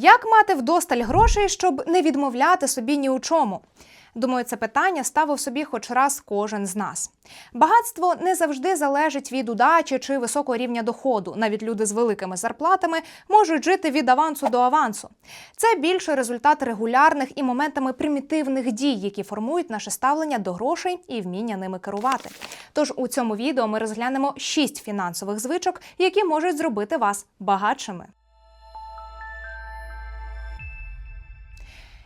Як мати вдосталь грошей, щоб не відмовляти собі ні у чому? Думаю, це питання ставив собі хоч раз кожен з нас. Багатство не завжди залежить від удачі чи високого рівня доходу. Навіть люди з великими зарплатами можуть жити від авансу до авансу. Це більше результат регулярних і моментами примітивних дій, які формують наше ставлення до грошей і вміння ними керувати. Тож у цьому відео ми розглянемо шість фінансових звичок, які можуть зробити вас багатшими.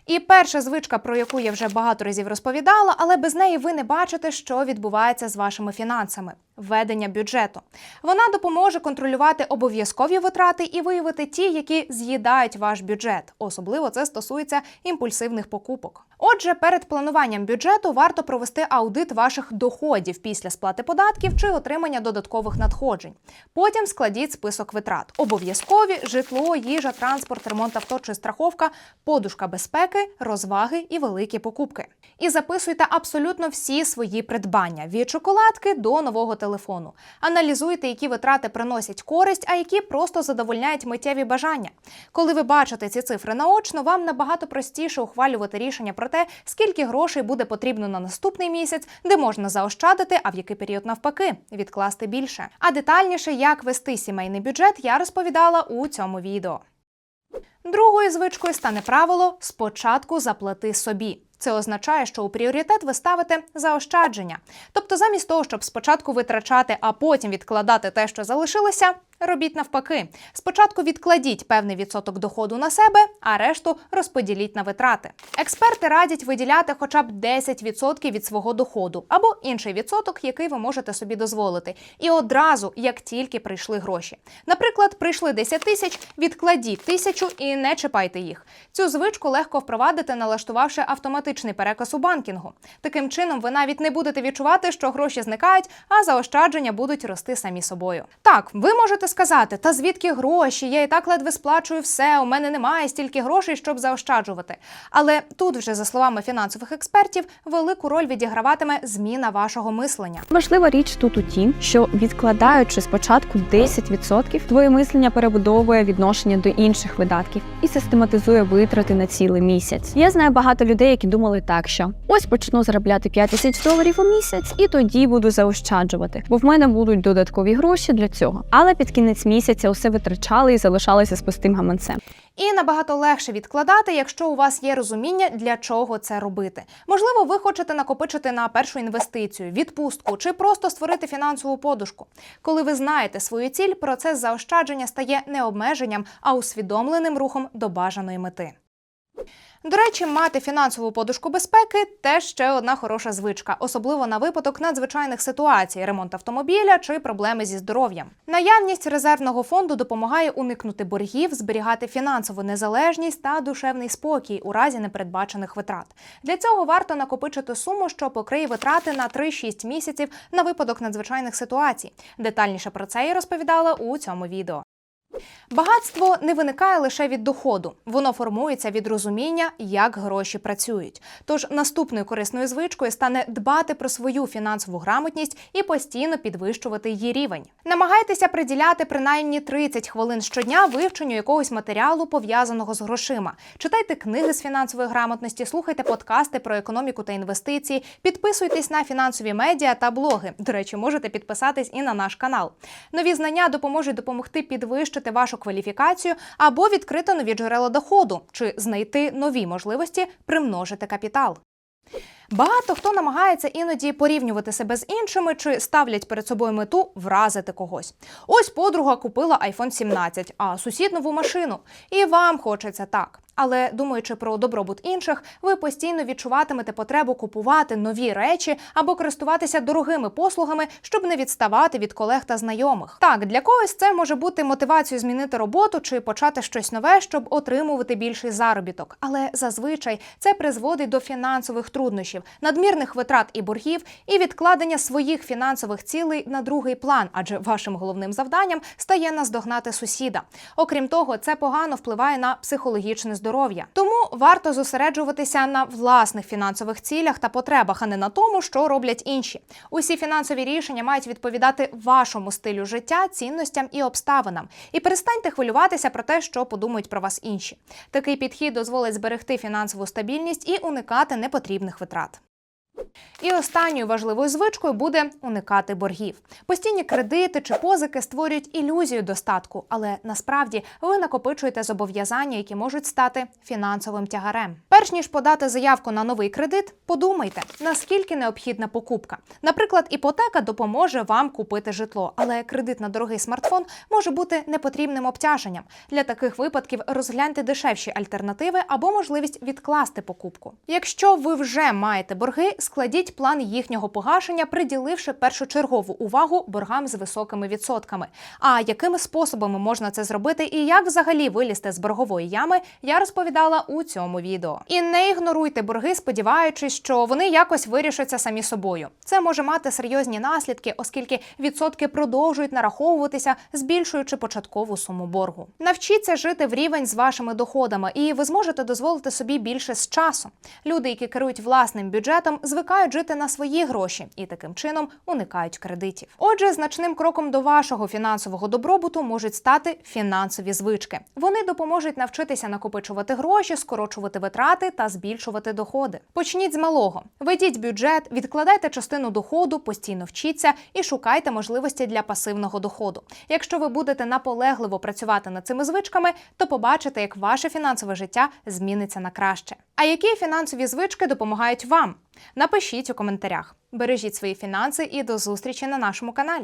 І перша звичка, про яку я вже багато разів розповідала, але без неї ви не бачите, що відбувається з вашими фінансами. Введення бюджету. Вона допоможе контролювати обов'язкові витрати і виявити ті, які з'їдають ваш бюджет. Особливо це стосується імпульсивних покупок. Отже, перед плануванням бюджету варто провести аудит ваших доходів після сплати податків чи отримання додаткових надходжень. Потім складіть список витрат: обов'язкові житло, їжа, транспорт, ремонт авто чи страховка, подушка безпеки, розваги і великі покупки. І записуйте абсолютно всі свої придбання від шоколадки до нового телефону. Аналізуйте, які витрати приносять користь, а які просто задовольняють миттєві бажання. Коли ви бачите ці цифри наочно, вам набагато простіше ухвалювати рішення про те, скільки грошей буде потрібно на наступний місяць, де можна заощадити, а в який період навпаки відкласти більше. А детальніше, як вести сімейний бюджет, я розповідала у цьому відео. Другою звичкою стане правило спочатку заплати собі. Це означає, що у пріоритет ви ставите заощадження. Тобто, замість того, щоб спочатку витрачати, а потім відкладати те, що залишилося, робіть навпаки. Спочатку відкладіть певний відсоток доходу на себе, а решту розподіліть на витрати. Експерти радять виділяти хоча б 10% від свого доходу або інший відсоток, який ви можете собі дозволити. І одразу, як тільки прийшли гроші. Наприклад, прийшли 10 тисяч, відкладіть тисячу і не чіпайте їх. Цю звичку легко впровадити, налаштувавши автоматичний переказ у банкінгу. Таким чином, ви навіть не будете відчувати, що гроші зникають, а заощадження будуть рости самі собою. Так, ви можете сказати, та звідки гроші? Я і так ледве сплачую все. У мене немає стільки грошей, щоб заощаджувати. Але тут, вже за словами фінансових експертів, велику роль відіграватиме зміна вашого мислення. Важлива річ тут у тім, що відкладаючи спочатку 10%, твоє мислення перебудовує відношення до інших видатків і систематизує витрати на цілий місяць. Я знаю багато людей, які думали так, що ось почну заробляти 5 тисяч доларів у місяць, і тоді буду заощаджувати, бо в мене будуть додаткові гроші для цього. Але під кінець місяця усе витрачали і залишалися з пустим гаманцем. І набагато легше відкладати, якщо у вас є розуміння, для чого це робити. Можливо, ви хочете накопичити на першу інвестицію, відпустку чи просто створити фінансову подушку. Коли ви знаєте свою ціль, процес заощадження стає не обмеженням, а усвідомленим рухом до бажаної мети. До речі, мати фінансову подушку безпеки теж ще одна хороша звичка, особливо на випадок надзвичайних ситуацій, ремонт автомобіля чи проблеми зі здоров'ям. Наявність резервного фонду допомагає уникнути боргів, зберігати фінансову незалежність та душевний спокій у разі непередбачених витрат. Для цього варто накопичити суму, що покриє витрати на 3-6 місяців на випадок надзвичайних ситуацій. Детальніше про це я розповідала у цьому відео. Багатство не виникає лише від доходу, воно формується від розуміння, як гроші працюють. Тож наступною корисною звичкою стане дбати про свою фінансову грамотність і постійно підвищувати її рівень. Намагайтеся приділяти принаймні 30 хвилин щодня вивченню якогось матеріалу, пов'язаного з грошима. Читайте книги з фінансової грамотності, слухайте подкасти про економіку та інвестиції, підписуйтесь на фінансові медіа та блоги. До речі, можете підписатись і на наш канал. Нові знання допоможуть допомогти підвищити вашу кваліфікацію або відкрити нові джерела доходу, чи знайти нові можливості примножити капітал. Багато хто намагається іноді порівнювати себе з іншими чи ставлять перед собою мету вразити когось. Ось подруга купила iPhone 17, а сусід нову машину. І вам хочеться так. Але думаючи про добробут інших, ви постійно відчуватимете потребу купувати нові речі або користуватися дорогими послугами, щоб не відставати від колег та знайомих. Так, для когось це може бути мотивацією змінити роботу чи почати щось нове, щоб отримувати більший заробіток. Але зазвичай це призводить до фінансових труднощів, надмірних витрат і боргів, і відкладення своїх фінансових цілей на другий план, адже вашим головним завданням стає наздогнати сусіда. Окрім того, це погано впливає на психологічне здоров'я здоров'я. Тому варто зосереджуватися на власних фінансових цілях та потребах, а не на тому, що роблять інші. Усі фінансові рішення мають відповідати вашому стилю життя, цінностям і обставинам. І перестаньте хвилюватися про те, що подумають про вас інші. Такий підхід дозволить зберегти фінансову стабільність і уникати непотрібних витрат. І останньою важливою звичкою буде уникати боргів. Постійні кредити чи позики створюють ілюзію достатку, але насправді ви накопичуєте зобов'язання, які можуть стати фінансовим тягарем. Перш ніж подати заявку на новий кредит, подумайте, наскільки необхідна покупка. Наприклад, іпотека допоможе вам купити житло, але кредит на дорогий смартфон може бути непотрібним обтяженням. Для таких випадків розгляньте дешевші альтернативи або можливість відкласти покупку. Якщо ви вже маєте борги, складіть план їхнього погашення, приділивши першочергову увагу боргам з високими відсотками. А якими способами можна це зробити і як взагалі вилізти з боргової ями, я розповідала у цьому відео. І не ігноруйте борги, сподіваючись, що вони якось вирішаться самі собою. Це може мати серйозні наслідки, оскільки відсотки продовжують нараховуватися, збільшуючи початкову суму боргу. Навчіться жити в рівень з вашими доходами, і ви зможете дозволити собі більше з часом. Люди, які керують власним бюджетом, звикають жити на свої гроші і таким чином уникають кредитів. Отже, значним кроком до вашого фінансового добробуту можуть стати фінансові звички. Вони допоможуть навчитися накопичувати гроші, скорочувати витрати та збільшувати доходи. Почніть з малого. Ведіть бюджет, відкладайте частину доходу, постійно вчіться і шукайте можливості для пасивного доходу. Якщо ви будете наполегливо працювати над цими звичками, то побачите, як ваше фінансове життя зміниться на краще. А які фінансові звички допомагають вам? Напишіть у коментарях. Бережіть свої фінанси і до зустрічі на нашому каналі.